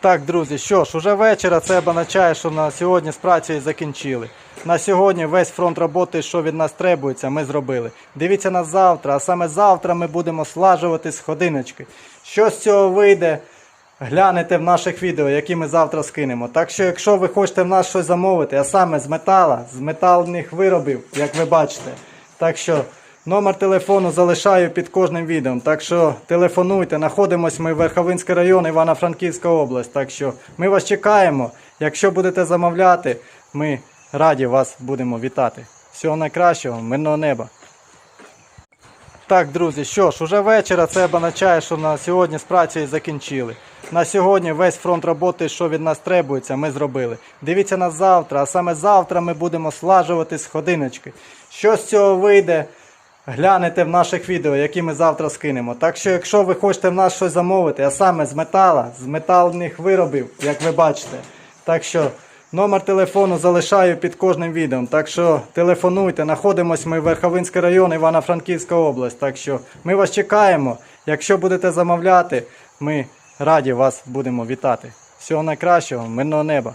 Так, друзі, що ж, уже вечора це означає, що на сьогодні з працею закінчили. На сьогодні весь фронт роботи, що від нас требується, ми зробили. Дивіться нас завтра, а саме завтра ми будемо слажувати сходиночки. Що з цього вийде, глянете в наших відео, які ми завтра скинемо. Так що, якщо ви хочете в нас щось замовити, а саме з метала, з металних виробів, як ви бачите, так що номер телефону залишаю під кожним відео. Так що телефонуйте, знаходимось ми в Верховинський район, Івано-Франківська область. Так що ми вас чекаємо. Якщо будете замовляти, ми раді вас будемо вітати. Всього найкращого, мирного неба. Так, друзі, що ж, уже вечора це означає, що на сьогодні з працею закінчили. На сьогодні весь фронт роботи, що від нас требується, ми зробили. Дивіться нас завтра, а саме завтра ми будемо слажувати сходиночки. Що з цього вийде, глянете в наших відео, які ми завтра скинемо. Так що, якщо ви хочете в нас щось замовити, а саме з метала, з металних виробів, як ви бачите, так що номер телефону залишаю під кожним відео. Так що телефонуйте, знаходимось ми в Верховинський район, Івано-Франківська область. Так що ми вас чекаємо. Якщо будете замовляти, ми раді вас будемо вітати. Всього найкращого, мирного неба.